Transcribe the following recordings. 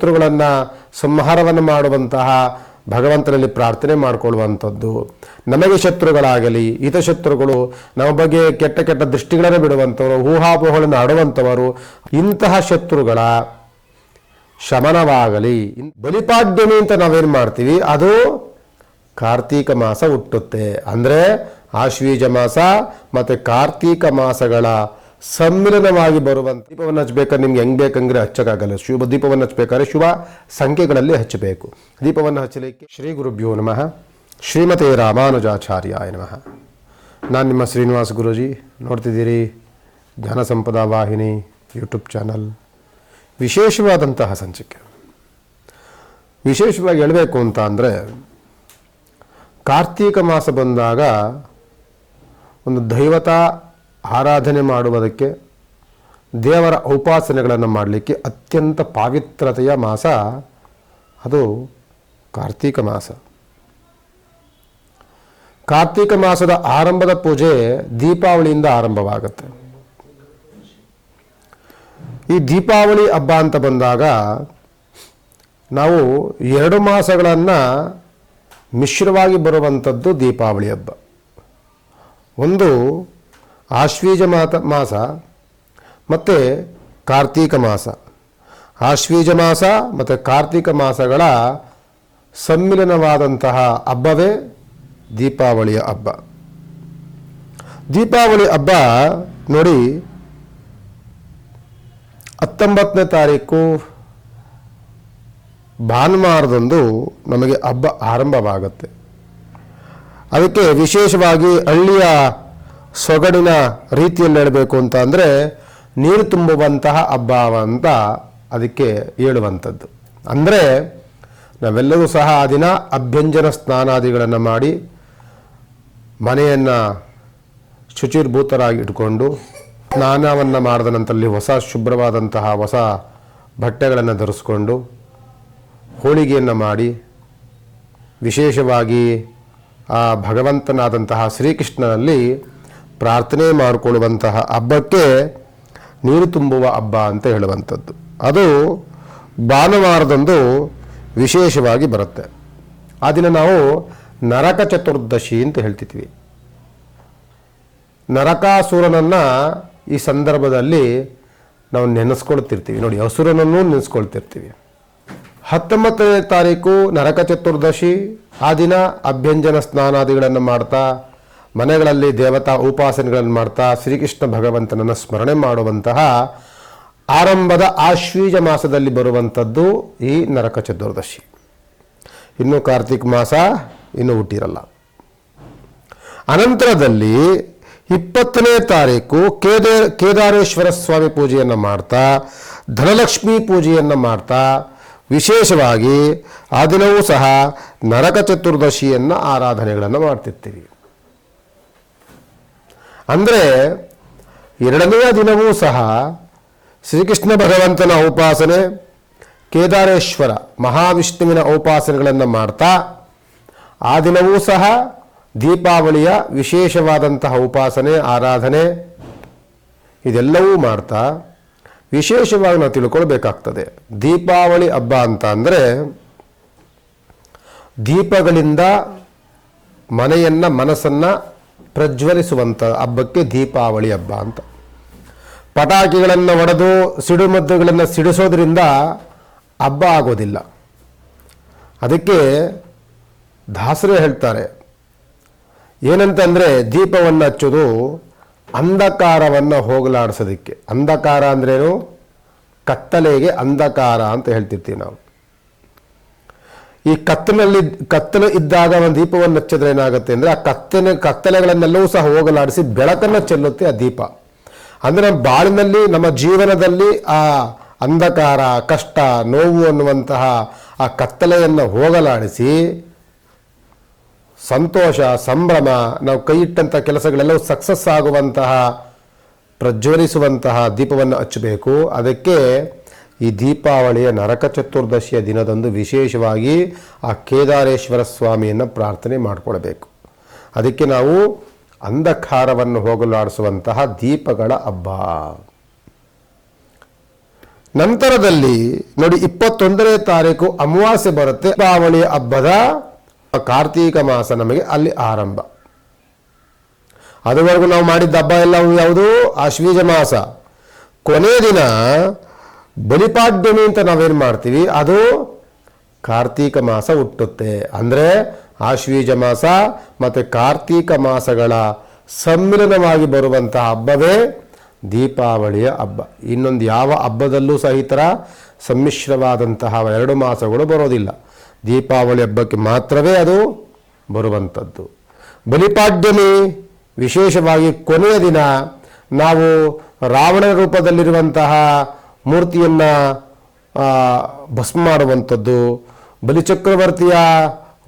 ಶತ್ರುಗಳನ್ನು ಸಂಹಾರವನ್ನು ಮಾಡುವಂತಹ ಭಗವಂತನಲ್ಲಿ ಪ್ರಾರ್ಥನೆ ಮಾಡಿಕೊಳ್ಳುವಂಥದ್ದು. ನಮಗೆ ಶತ್ರುಗಳಾಗಲಿ ಹಿತಶತ್ರುಗಳು ನಮ್ಮ ಬಗ್ಗೆ ಕೆಟ್ಟ ಕೆಟ್ಟ ದೃಷ್ಟಿಗಳನ್ನು ಬಿಡುವಂಥವರು, ಊಹಾಪೋಹಗಳನ್ನು ಆಡುವಂಥವರು, ಇಂತಹ ಶತ್ರುಗಳ ಶಮನವಾಗಲಿ. ಬಲಿಪಾಡ್ಯಮಿ ಅಂತ ನಾವೇನು ಮಾಡ್ತೀವಿ? ಅದು ಕಾರ್ತೀಕ ಮಾಸ ಹುಟ್ಟುತ್ತೆ. ಅಂದರೆ ಆಶ್ವೀಜ ಮಾಸ ಮತ್ತು ಕಾರ್ತೀಕ ಮಾಸಗಳ ಸಮ್ಮಿಲನವಾಗಿ ಬರುವಂಥ ದೀಪವನ್ನು ಹಚ್ಚಬೇಕಾದ್ರೆ ನಿಮ್ಗೆ ಹೆಂಗೆ ಬೇಕಂದ್ರೆ ಹಚ್ಚಕ್ಕಾಗಲ್ಲ. ಶುಭ ದೀಪವನ್ನು ಹಚ್ಚಬೇಕಾದ್ರೆ ಶುಭ ಸಂಖ್ಯೆಗಳಲ್ಲಿ ಹಚ್ಚಬೇಕು. ದೀಪವನ್ನು ಹಚ್ಚಲಿಕ್ಕೆ ಶ್ರೀ ಗುರುಭ್ಯೋ ನಮಃ. ಶ್ರೀಮತಿ ರಾಮಾನುಜಾಚಾರ್ಯಾಯ ನಮಃ. ನಾನು ನಿಮ್ಮ ಶ್ರೀನಿವಾಸ ಗುರುಜಿ. ನೋಡ್ತಿದ್ದೀರಿ ಜ್ಞಾನ ಸಂಪದಾ ವಾಹಿನಿ, ಯೂಟ್ಯೂಬ್ ಚಾನಲ್. ವಿಶೇಷವಾದಂತಹ ಸಂಚಿಕೆ. ವಿಶೇಷವಾಗಿ ಹೇಳಬೇಕು ಅಂತ ಅಂದರೆ ಕಾರ್ತೀಕ ಮಾಸ ಬಂದಾಗ ಒಂದು ದೈವತ ಆರಾಧನೆ ಮಾಡುವುದಕ್ಕೆ, ದೇವರ ಉಪಾಸನೆಗಳನ್ನು ಮಾಡಲಿಕ್ಕೆ ಅತ್ಯಂತ ಪಾವಿತ್ರತೆಯ ಮಾಸ ಅದು ಕಾರ್ತೀಕ ಮಾಸ. ಕಾರ್ತೀಕ ಮಾಸದ ಆರಂಭದ ಪೂಜೆ ದೀಪಾವಳಿಯಿಂದ ಆರಂಭವಾಗುತ್ತೆ. ಈ ದೀಪಾವಳಿ ಹಬ್ಬ ಅಂತ ಬಂದಾಗ ನಾವು ಎರಡು ಮಾಸಗಳನ್ನು ಮಿಶ್ರವಾಗಿ ಬರುವಂಥದ್ದು ದೀಪಾವಳಿ ಹಬ್ಬ. ಒಂದು ಆಶ್ವೀಜ ಮಾತ ಮಾಸ ಮತ್ತು ಕಾರ್ತೀಕ ಮಾಸ. ಆಶ್ವೀಜ ಮಾಸ ಮತ್ತು ಕಾರ್ತೀಕ ಮಾಸಗಳ ಸಮ್ಮಿಲನವಾದಂತಹ ಹಬ್ಬವೇ ದೀಪಾವಳಿಯ ಹಬ್ಬ. ದೀಪಾವಳಿ ಹಬ್ಬ ನೋಡಿ ಹತ್ತೊಂಬತ್ತನೇ ತಾರೀಕು ಭಾನುವಾರದಂದು ನಮಗೆ ಹಬ್ಬ ಆರಂಭವಾಗುತ್ತೆ. ಅದಕ್ಕೆ ವಿಶೇಷವಾಗಿ ಹಳ್ಳಿಯ ಸೊಗಡಿನ ರೀತಿಯಲ್ಲಿ ಹೇಳಬೇಕು ಅಂತ ಅಂದರೆ ನೀರು ತುಂಬುವಂತಹ ಹಬ್ಬ ಅಂತ ಅದಕ್ಕೆ ಹೇಳುವಂಥದ್ದು. ಅಂದರೆ ನಾವೆಲ್ಲರೂ ಸಹ ಆ ದಿನ ಅಭ್ಯಂಜನ ಸ್ನಾನಾದಿಗಳನ್ನು ಮಾಡಿ ಮನೆಯನ್ನು ಶುಚಿರ್ಭೂತರಾಗಿ ಇಟ್ಕೊಂಡು ಸ್ನಾನವನ್ನು ಮಾಡಿದ ನಂತರಲ್ಲಿ ಹೊಸ ಶುಭ್ರವಾದಂತಹ ಹೊಸ ಬಟ್ಟೆಗಳನ್ನು ಧರಿಸ್ಕೊಂಡು ಹೋಳಿಗೆಯನ್ನು ಮಾಡಿ ವಿಶೇಷವಾಗಿ ಆ ಭಗವಂತನಾದಂತಹ ಶ್ರೀಕೃಷ್ಣನಲ್ಲಿ ಪ್ರಾರ್ಥನೆ ಮಾಡಿಕೊಳ್ಳುವಂತಹ ಹಬ್ಬಕ್ಕೆ ನೀರು ತುಂಬುವ ಹಬ್ಬ ಅಂತ ಹೇಳುವಂಥದ್ದು. ಅದು ಭಾನುವಾರದಂದು ವಿಶೇಷವಾಗಿ ಬರುತ್ತೆ. ಆ ದಿನ ನಾವು ನರಕ ಚತುರ್ದಶಿ ಅಂತ ಹೇಳ್ತಿದ್ವಿ. ನರಕಾಸುರನನ್ನು ಈ ಸಂದರ್ಭದಲ್ಲಿ ನಾವು ನೆನೆಸ್ಕೊಳ್ತಿರ್ತೀವಿ. ನೋಡಿ ಹಸುರನನ್ನು ನೆನೆಸ್ಕೊಳ್ತಿರ್ತೀವಿ. ಹತ್ತೊಂಬತ್ತನೇ ತಾರೀಕು ನರಕ ಚತುರ್ದಶಿ. ಆ ದಿನ ಅಭ್ಯಂಜನ ಸ್ನಾನಾದಿಗಳನ್ನು ಮಾಡ್ತಾ ಮನೆಗಳಲ್ಲಿ ದೇವತಾ ಉಪಾಸನೆಗಳನ್ನು ಮಾಡ್ತಾ ಶ್ರೀಕೃಷ್ಣ ಭಗವಂತನನ್ನು ಸ್ಮರಣೆ ಮಾಡುವಂತಹ ಆರಂಭದ ಆಶ್ವೀಜ ಮಾಸದಲ್ಲಿ ಬರುವಂಥದ್ದು ಈ ನರಕ ಚತುರ್ದಶಿ. ಇನ್ನು ಕಾರ್ತಿಕ್ ಮಾಸ ಇನ್ನೂ ಹುಟ್ಟಿರಲ್ಲ. ಅನಂತರದಲ್ಲಿ ಇಪ್ಪತ್ತನೇ ತಾರೀಕು ಕೇದೇ ಕೇದಾರೇಶ್ವರ ಸ್ವಾಮಿ ಪೂಜೆಯನ್ನು ಮಾಡ್ತಾ, ಧನಲಕ್ಷ್ಮಿ ಪೂಜೆಯನ್ನು ಮಾಡ್ತಾ, ವಿಶೇಷವಾಗಿ ಆ ದಿನವೂ ಸಹ ನರಕ ಚತುರ್ದಶಿಯನ್ನು ಆರಾಧನೆಗಳನ್ನು ಮಾಡ್ತಿರ್ತೀವಿ. ಅಂದರೆ ಎರಡನೆಯ ದಿನವೂ ಸಹ ಶ್ರೀಕೃಷ್ಣ ಭಗವಂತನ ಉಪಾಸನೆ, ಕೇದಾರೇಶ್ವರ ಮಹಾವಿಷ್ಣುವಿನ ಉಪಾಸನೆಗಳನ್ನು ಮಾಡ್ತಾ, ಆ ದಿನವೂ ಸಹ ದೀಪಾವಳಿಯ ವಿಶೇಷವಾದಂತಹ ಉಪಾಸನೆ, ಆರಾಧನೆ ಇದೆಲ್ಲವೂ ಮಾಡ್ತಾ ವಿಶೇಷವಾಗಿ ನಾವು ತಿಳ್ಕೊಳ್ಬೇಕಾಗ್ತದೆ. ದೀಪಾವಳಿ ಹಬ್ಬ ಅಂತ ಅಂದರೆ ದೀಪಗಳಿಂದ ಮನೆಯನ್ನು, ಮನಸ್ಸನ್ನು ಪ್ರಜ್ವಲಿಸುವಂಥ ಹಬ್ಬಕ್ಕೆ ದೀಪಾವಳಿ ಹಬ್ಬ ಅಂತ. ಪಟಾಕಿಗಳನ್ನು ಒಡೆದು ಸಿಡುಮದ್ದುಗಳನ್ನು ಸಿಡಿಸೋದ್ರಿಂದ ಹಬ್ಬ ಆಗೋದಿಲ್ಲ. ಅದಕ್ಕೆ ದಾಸರೇ ಹೇಳ್ತಾರೆ, ಏನಂತಂದರೆ ದೀಪವನ್ನು ಹಚ್ಚೋದು ಅಂಧಕಾರವನ್ನು ಹೋಗಲಾಡಿಸೋದಕ್ಕೆ. ಅಂಧಕಾರ ಅಂದ್ರೇನು? ಕತ್ತಲೆಗೆ ಅಂಧಕಾರ ಅಂತ ಹೇಳ್ತಿರ್ತೀವಿ ನಾವು. ಈ ಕತ್ತಲಲ್ಲಿ, ಕತ್ತಲು ಇದ್ದಾಗ ಒಂದು ದೀಪವನ್ನು ಹಚ್ಚಿದ್ರೆ ಏನಾಗುತ್ತೆ ಅಂದರೆ ಆ ಕತ್ತಲೆ ಕತ್ತಲೆಗಳನ್ನೆಲ್ಲವೂ ಸಹ ಹೋಗಲಾಡಿಸಿ ಬೆಳಕನ್ನು ಚೆಲ್ಲುತ್ತೆ ಆ ದೀಪ. ಅಂದರೆ ನಮ್ಮ ಬಾಳಿನಲ್ಲಿ, ನಮ್ಮ ಜೀವನದಲ್ಲಿ ಆ ಅಂಧಕಾರ, ಕಷ್ಟ, ನೋವು ಅನ್ನುವಂತಹ ಆ ಕತ್ತಲೆಯನ್ನು ಹೋಗಲಾಡಿಸಿ ಸಂತೋಷ, ಸಂಭ್ರಮ, ನಾವು ಕೈ ಇಟ್ಟಂಥ ಕೆಲಸಗಳೆಲ್ಲವೂ ಸಕ್ಸಸ್ ಆಗುವಂತಹ, ಪ್ರಜ್ವಲಿಸುವಂತಹ ದೀಪವನ್ನು ಹಚ್ಚಬೇಕು. ಅದಕ್ಕೆ ಈ ದೀಪಾವಳಿಯ ನರಕ ಚತುರ್ದಶಿಯ ದಿನದಂದು ವಿಶೇಷವಾಗಿ ಆ ಕೇದಾರೇಶ್ವರ ಸ್ವಾಮಿಯನ್ನು ಪ್ರಾರ್ಥನೆ ಮಾಡಿಕೊಳ್ಬೇಕು. ಅದಕ್ಕೆ ನಾವು ಅಂಧಕಾರವನ್ನು ಹೋಗಲಾಡಿಸುವಂತಹ ದೀಪಗಳ ಹಬ್ಬ. ನಂತರದಲ್ಲಿ ನೋಡಿ ಇಪ್ಪತ್ತೊಂದನೇ ತಾರೀಕು ಅಮಾವಾಸ್ಯೆ ಬರುತ್ತೆ. ದೀಪಾವಳಿ ಹಬ್ಬದ ಕಾರ್ತೀಕ ಮಾಸ ನಮಗೆ ಅಲ್ಲಿ ಆರಂಭ. ಅದುವರೆಗೂ ನಾವು ಮಾಡಿದ್ದ ಹಬ್ಬ ಎಲ್ಲ ಯಾವುದು? ಆಶ್ವೀಜ ಮಾಸ. ಕೊನೆಯ ದಿನ ಬಲಿಪಾಡ್ಯಮಿ ಅಂತ ನಾವೇನು ಮಾಡ್ತೀವಿ? ಅದು ಕಾರ್ತೀಕ ಮಾಸ ಹುಟ್ಟುತ್ತೆ. ಅಂದರೆ ಆಶ್ವೀಜ ಮಾಸ ಮತ್ತು ಕಾರ್ತೀಕ ಮಾಸಗಳ ಸಮ್ಮಿಲನವಾಗಿ ಬರುವಂಥ ಹಬ್ಬವೇ ದೀಪಾವಳಿಯ ಹಬ್ಬ. ಇನ್ನೊಂದು ಯಾವ ಹಬ್ಬದಲ್ಲೂ ಸಹಿತರ ಸಮ್ಮಿಶ್ರವಾದಂತಹ ಎರಡು ಮಾಸಗಳು ಬರೋದಿಲ್ಲ. ದೀಪಾವಳಿ ಹಬ್ಬಕ್ಕೆ ಮಾತ್ರವೇ ಅದು ಬರುವಂಥದ್ದು. ಬಲಿಪಾಡ್ಯಮಿ ವಿಶೇಷವಾಗಿ ಕೊನೆಯ ದಿನ ನಾವು ರಾವಣನ ರೂಪದಲ್ಲಿರುವಂತಹ ಮೂರ್ತಿಯನ್ನು ಭಸ್ಮ ಮಾಡುವಂಥದ್ದು ಬಲಿಚಕ್ರವರ್ತಿಯ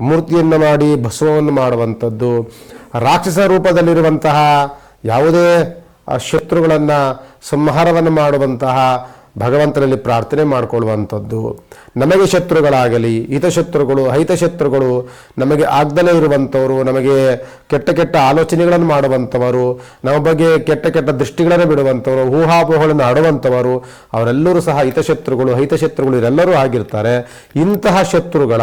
ಮೂರ್ತಿಯನ್ನು ಮಾಡಿ ಭಸ್ಮವನ್ನು ಮಾಡುವಂಥದ್ದು ರಾಕ್ಷಸ ರೂಪದಲ್ಲಿರುವಂತಹ ಯಾವುದೇ ಶತ್ರುಗಳನ್ನು ಸಂಹಾರವನ್ನು ಮಾಡುವಂತಹ ಭಗವಂತನಲ್ಲಿ ಪ್ರಾರ್ಥನೆ ಮಾಡಿಕೊಳ್ಳುವಂಥದ್ದು. ನಮಗೆ ಶತ್ರುಗಳಾಗಲಿ, ಹಿತಶತ್ರುಗಳು ಹೈತಶತ್ರುಗಳು ನಮಗೆ ಆಗ್ದಲೇ ಇರುವಂಥವರು, ನಮಗೆ ಕೆಟ್ಟ ಕೆಟ್ಟ ಆಲೋಚನೆಗಳನ್ನು ಮಾಡುವಂಥವರು, ನಮ್ಮ ಬಗ್ಗೆ ಕೆಟ್ಟ ಕೆಟ್ಟ ದೃಷ್ಟಿಗಳನ್ನು ಬಿಡುವಂಥವರು, ಊಹಾಪೋಹಗಳನ್ನು ಆಡುವಂಥವರು ಅವರೆಲ್ಲರೂ ಸಹ ಹಿತಶತ್ರುಗಳು ಹೈತಶತ್ರುಗಳು ಇವರೆಲ್ಲರೂ ಆಗಿರ್ತಾರೆ. ಇಂತಹ ಶತ್ರುಗಳ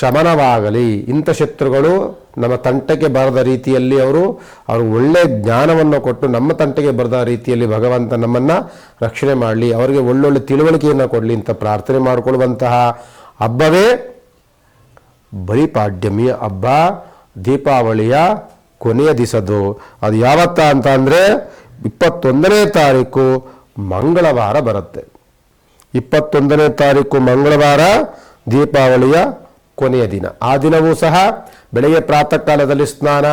ಶಮನವಾಗಲಿ. ಇಂಥ ಶತ್ರುಗಳು ನಮ್ಮ ತಂಟಕ್ಕೆ ಬರದ ರೀತಿಯಲ್ಲಿ ಅವರು ಅವರು ಒಳ್ಳೆಯ ಜ್ಞಾನವನ್ನು ಕೊಟ್ಟು ನಮ್ಮ ತಂಟೆಗೆ ಬರದ ರೀತಿಯಲ್ಲಿ ಭಗವಂತ ನಮ್ಮನ್ನು ರಕ್ಷಣೆ ಮಾಡಲಿ, ಅವರಿಗೆ ಒಳ್ಳೊಳ್ಳೆ ತಿಳುವಳಿಕೆಯನ್ನು ಕೊಡಲಿ ಅಂತ ಪ್ರಾರ್ಥನೆ ಮಾಡಿಕೊಳ್ಳುವಂತಹ ಹಬ್ಬವೇ ಬಲಿಪಾಡ್ಯಮಿಯ ಹಬ್ಬ, ದೀಪಾವಳಿಯ ಕೊನೆಯ ದಿಸದು ಅದು ಯಾವತ್ತ ಅಂತ ಅಂದರೆ ಇಪ್ಪತ್ತೊಂದನೇ ತಾರೀಕು ಮಂಗಳವಾರ ಬರುತ್ತೆ. ಇಪ್ಪತ್ತೊಂದನೇ ತಾರೀಕು ಮಂಗಳವಾರ, ದೀಪಾವಳಿಯ ಕೊನೆಯ ದಿನ. ಆ ದಿನವೂ ಸಹ ಬೆಳಗ್ಗೆ ಪ್ರಾತಃ ಕಾಲದಲ್ಲಿ ಸ್ನಾನ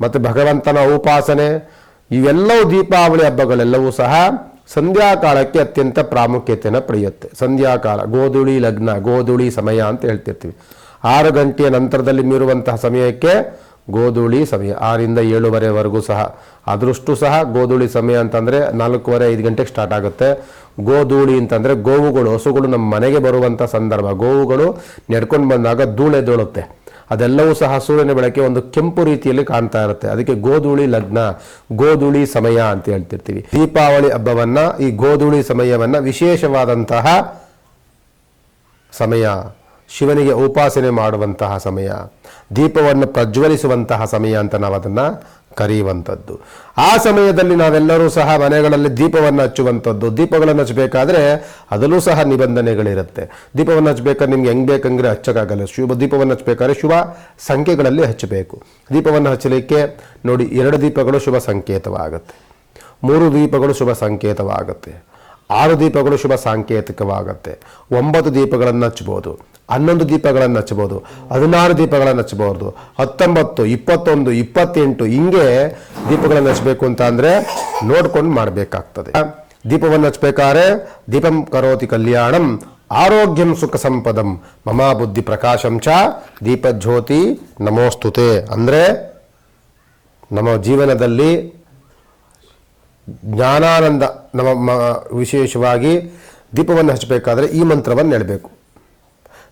ಮತ್ತು ಭಗವಂತನ ಉಪಾಸನೆ, ಇವೆಲ್ಲವೂ ದೀಪಾವಳಿ ಹಬ್ಬಗಳೆಲ್ಲವೂ ಸಹ ಸಂಧ್ಯಾಕಾಲಕ್ಕೆ ಅತ್ಯಂತ ಪ್ರಾಮುಖ್ಯತೆಯನ್ನು ಪಡೆಯುತ್ತೆ. ಸಂಧ್ಯಾಕಾಲ, ಗೋಧುಳಿ ಲಗ್ನ, ಗೋಧುಳಿ ಸಮಯ ಅಂತ ಹೇಳ್ತಿರ್ತೀವಿ. ಆರು ಗಂಟೆಯ ನಂತರದಲ್ಲಿ ಮೀರುವಂತಹ ಸಮಯಕ್ಕೆ ಗೋಧುಳಿ ಸಮಯ. ಆರಿಂದ ಏಳುವರೆವರೆಗೂ ಸಹ ಅದರಷ್ಟು ಸಹ ಗೋಧುಳಿ ಸಮಯ ಅಂತಂದರೆ ನಾಲ್ಕೂವರೆ ಐದು ಗಂಟೆಗೆ ಸ್ಟಾರ್ಟ್ ಆಗುತ್ತೆ. ಗೋಧೂಳಿ ಅಂತಂದರೆ ಗೋವುಗಳು, ಹಸುಗಳು ನಮ್ಮ ಮನೆಗೆ ಬರುವಂಥ ಸಂದರ್ಭ. ಗೋವುಗಳು ನೆಡ್ಕೊಂಡು ಬಂದಾಗ ಧೂಳೆದೊಳುತ್ತೆ ಅದೆಲ್ಲವೂ ಸಹ ಸೂರ್ಯನ ಬೆಳಕೆ ಒಂದು ಕೆಂಪು ರೀತಿಯಲ್ಲಿ ಕಾಣ್ತಾ ಇರುತ್ತೆ. ಅದಕ್ಕೆ ಗೋಧೂಳಿ ಲಗ್ನ, ಗೋಧೂಳಿ ಸಮಯ ಅಂತ ಹೇಳ್ತಿರ್ತೀವಿ. ದೀಪಾವಳಿ ಹಬ್ಬವನ್ನು, ಈ ಗೋಧೂಳಿ ಸಮಯವನ್ನು ವಿಶೇಷವಾದಂತಹ ಸಮಯ. ಶಿವನಿಗೆ ಉಪಾಸನೆ ಮಾಡುವಂತಹ ಸಮಯ. ದೀಪವನ್ನು ಪ್ರಜ್ವಲಿಸುವಂತಹ ಸಮಯ ಅಂತ ನಾವು ಅದನ್ನು ಕರೆಯುವಂಥದ್ದು. ಆ ಸಮಯದಲ್ಲಿ ನಾವೆಲ್ಲರೂ ಸಹ ಮನೆಗಳಲ್ಲಿ ದೀಪವನ್ನು ಹಚ್ಚುವಂಥದ್ದು. ದೀಪಗಳನ್ನು ಹಚ್ಚಬೇಕಾದ್ರೆ ಅದರಲ್ಲೂ ಸಹ ನಿಬಂಧನೆಗಳಿರುತ್ತೆ. ದೀಪವನ್ನು ಹಚ್ಚಬೇಕಾದ್ರೆ ನಿಮ್ಗೆ ಹೆಂಗೆ ಬೇಕಂದ್ರೆ ಹಚ್ಚಕ್ಕಾಗಲ್ಲ. ಶುಭ ದೀಪವನ್ನು ಹಚ್ಚಬೇಕಾದ್ರೆ ಶುಭ ಸಂಖ್ಯೆಗಳಲ್ಲಿ ಹಚ್ಚಬೇಕು. ದೀಪವನ್ನು ಹಚ್ಚಲಿಕ್ಕೆ ನೋಡಿ ಎರಡು ದೀಪಗಳು ಶುಭ ಸಂಕೇತವಾಗುತ್ತೆ. ಮೂರು ದೀಪಗಳು ಶುಭ ಸಂಕೇತವಾಗುತ್ತೆ. ಆರು ದೀಪಗಳು ಶುಭ ಸಾಂಕೇತಿಕವಾಗುತ್ತೆ. ಒಂಬತ್ತು ದೀಪಗಳನ್ನು ಹಚ್ಬೋದು ಹನ್ನೊಂದು ದೀಪಗಳನ್ನು ಹಚ್ಬೋದು ಹದಿನಾರು ದೀಪಗಳನ್ನು ಹಚ್ಬೋದು ಹತ್ತೊಂಬತ್ತು, ಇಪ್ಪತ್ತೊಂದು, ಇಪ್ಪತ್ತೆಂಟು, ಹಿಂಗೆ ದೀಪಗಳನ್ನು ಹಚ್ಚಬೇಕು ಅಂತ ಅಂದರೆ ನೋಡ್ಕೊಂಡು ಮಾಡಬೇಕಾಗ್ತದೆ. ದೀಪವನ್ನು ಹಚ್ಬೇಕಾದ್ರೆ ದೀಪಂ ಕರೋತಿ ಕಲ್ಯಾಣಂ, ಆರೋಗ್ಯಂ ಸುಖ ಸಂಪದಂ, ಮಮಾ ಬುದ್ಧಿ ಪ್ರಕಾಶಂ ಚ, ದೀಪಜ್ಯೋತಿ ನಮೋಸ್ತುತೆ. ಅಂದರೆ ನಮ್ಮ ಜೀವನದಲ್ಲಿ ಜ್ಞಾನಾನಂದ ನಮ್ಮ ವಿಶೇಷವಾಗಿ ದೀಪವನ್ನು ಹಚ್ಚಬೇಕಾದ್ರೆ ಈ ಮಂತ್ರವನ್ನು ಹೇಳಬೇಕು.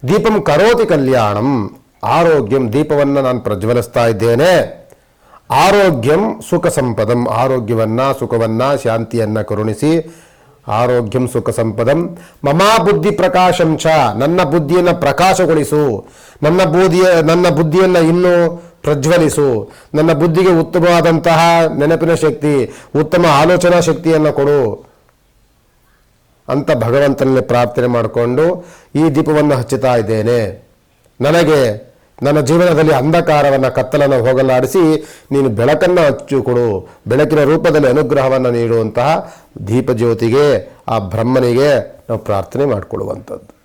ದೀಪಂ ಕರೋತಿ ಕಲ್ಯಾಣಂ, ಆರೋಗ್ಯಂ ದೀಪವನ್ನು ನಾನು ಪ್ರಜ್ವಲಿಸ್ತಾ ಇದ್ದೇನೆ. ಆರೋಗ್ಯಂ ಸುಖ ಸಂಪದಂ, ಆರೋಗ್ಯವನ್ನ, ಸುಖವನ್ನ, ಶಾಂತಿಯನ್ನ ಕರುಣಿಸಿ. ಆರೋಗ್ಯಂ ಸುಖ ಸಂಪದಂ, ಮಮಾ ಬುದ್ಧಿ ಪ್ರಕಾಶಂ ಚ ನನ್ನ ಬುದ್ಧಿಯನ್ನು ಪ್ರಕಾಶಗೊಳಿಸು. ನನ್ನ ಬೂದಿಯ, ನನ್ನ ಬುದ್ಧಿಯನ್ನು ಇನ್ನೂ ಪ್ರಜ್ವಲಿಸು. ನನ್ನ ಬುದ್ಧಿಗೆ ಉತ್ತಮವಾದಂತಹ ನೆನಪಿನ ಶಕ್ತಿ, ಉತ್ತಮ ಆಲೋಚನಾ ಶಕ್ತಿಯನ್ನು ಕೊಡು. ಅಂತ ಭಗವಂತನಲ್ಲಿ ಪ್ರಾರ್ಥನೆ ಮಾಡಿಕೊಂಡು ಈ ದೀಪವನ್ನು ಹಚ್ಚುತ್ತಾ ಇದ್ದೇನೆ. ನನಗೆ ನನ್ನ ಜೀವನದಲ್ಲಿ ಅಂಧಕಾರವನ್ನು, ಕತ್ತಲನ್ನು ಹೋಗಲಾಡಿಸಿ ನೀನು ಬೆಳಕನ್ನು ಹಚ್ಚು ಕೊಡು. ಬೆಳಕಿನ ರೂಪದಲ್ಲಿ ಅನುಗ್ರಹವನ್ನು ನೀಡುವಂತಹ ದೀಪಜ್ಯೋತಿಗೆ, ಆ ಬ್ರಹ್ಮನಿಗೆ ನಾವು ಪ್ರಾರ್ಥನೆ ಮಾಡಿಕೊಳ್ಳುವಂಥದ್ದು.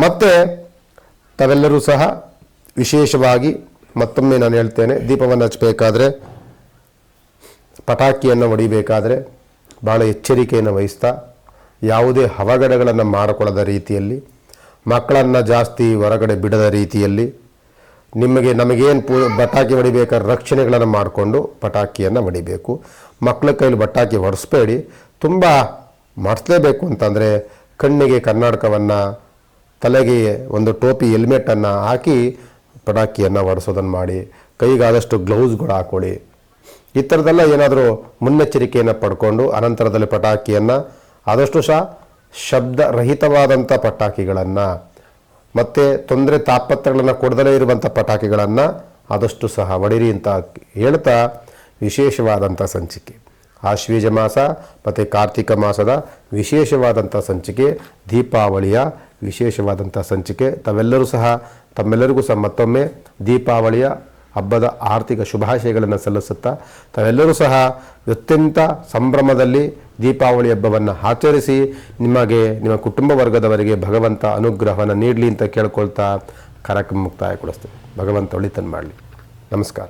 ಮತ್ತು ತಾವೆಲ್ಲರೂ ಸಹ ವಿಶೇಷವಾಗಿ ಮತ್ತೊಮ್ಮೆ ನಾನು ಹೇಳ್ತೇನೆ, ದೀಪವನ್ನು ಹಚ್ಚಬೇಕಾದ್ರೆ ಪಟಾಕಿಯನ್ನು ಹೊಡಿಬೇಕಾದ್ರೆ ಭಾಳ ಎಚ್ಚರಿಕೆಯನ್ನು ವಹಿಸ್ತಾ, ಯಾವುದೇ ಅವಘಡಗಳನ್ನು ಮಾಡಿಕೊಳ್ಳದ ರೀತಿಯಲ್ಲಿ, ಮಕ್ಕಳನ್ನು ಜಾಸ್ತಿ ಹೊರಗಡೆ ಬಿಡದ ರೀತಿಯಲ್ಲಿ, ನಿಮಗೆ ನಮಗೇನು ಪೂ, ಪಟಾಕಿ ಹೊಡಿಬೇಕಾದ್ರೆ ರಕ್ಷಣೆಗಳನ್ನು ಮಾಡಿಕೊಂಡು ಪಟಾಕಿಯನ್ನು ಹೊಡಿಬೇಕು. ಮಕ್ಕಳ ಕೈಲಿ ಪಟಾಕಿ ಹೊಡೆಸ್ಬೇಡಿ. ತುಂಬ ಮಾಡಿಸ್ಲೇಬೇಕು ಅಂತಂದರೆ ಕಣ್ಣಿಗೆ ಕರ್ನಾಟಕವನ್ನು ತಲೆಗೆ ಒಂದು ಟೋಪಿ, ಹೆಲ್ಮೆಟನ್ನು ಹಾಕಿ ಪಟಾಕಿಯನ್ನು ಹೊಡೆಸೋದನ್ನು ಮಾಡಿ, ಕೈಗಾದಷ್ಟು ಗ್ಲೌಸ್ಗಳು ಹಾಕೊಳ್ಳಿ. ಈ ಥರದ್ದೆಲ್ಲ ಏನಾದರೂ ಮುನ್ನೆಚ್ಚರಿಕೆಯನ್ನು ಪಡ್ಕೊಂಡು, ಅನಂತರದಲ್ಲಿ ಪಟಾಕಿಯನ್ನು, ಆದಷ್ಟು ಸಹ ಶಬ್ದರಹಿತವಾದಂಥ ಪಟಾಕಿಗಳನ್ನು, ಮತ್ತು ತೊಂದರೆ ತಾಪತ್ರಗಳನ್ನು ಕೊಡದಲೇ ಇರುವಂಥ ಪಟಾಕಿಗಳನ್ನು ಆದಷ್ಟು ಸಹ ಹೊಡಿರಿ ಅಂತ ಹೇಳ್ತಾ ವಿಶೇಷವಾದಂಥ ಸಂಚಿಕೆ. ಆಶ್ವೀಜ ಮಾಸ ಮತ್ತು ಕಾರ್ತಿಕ ಮಾಸದ ವಿಶೇಷವಾದಂಥ ಸಂಚಿಕೆ, ದೀಪಾವಳಿಯ ವಿಶೇಷವಾದಂಥ ಸಂಚಿಕೆ. ತಾವೆಲ್ಲರೂ ಸಹ ತಮ್ಮೆಲ್ಲರಿಗೂ ಸಹ ಮತ್ತೊಮ್ಮೆ ದೀಪಾವಳಿಯ ಹಬ್ಬದ ಆರ್ಥಿಕ ಶುಭಾಶಯಗಳನ್ನು ಸಲ್ಲಿಸುತ್ತಾ, ತಾವೆಲ್ಲರೂ ಸಹ ಅತ್ಯಂತ ಸಂಭ್ರಮದಲ್ಲಿ ದೀಪಾವಳಿ ಹಬ್ಬವನ್ನು ಆಚರಿಸಿ, ನಿಮಗೆ ನಿಮ್ಮ ಕುಟುಂಬ ವರ್ಗದವರಿಗೆ ಭಗವಂತ ಅನುಗ್ರಹವನ್ನು ನೀಡಲಿ ಅಂತ ಕೇಳ್ಕೊಳ್ತಾ ಕಾರ್ಯಕ್ರಮ ಮುಕ್ತಾಯಗೊಳಿಸ್ತೇವೆ ಭಗವಂತ ಒಳಿತನ್ನು ಮಾಡಲಿ. ನಮಸ್ಕಾರ.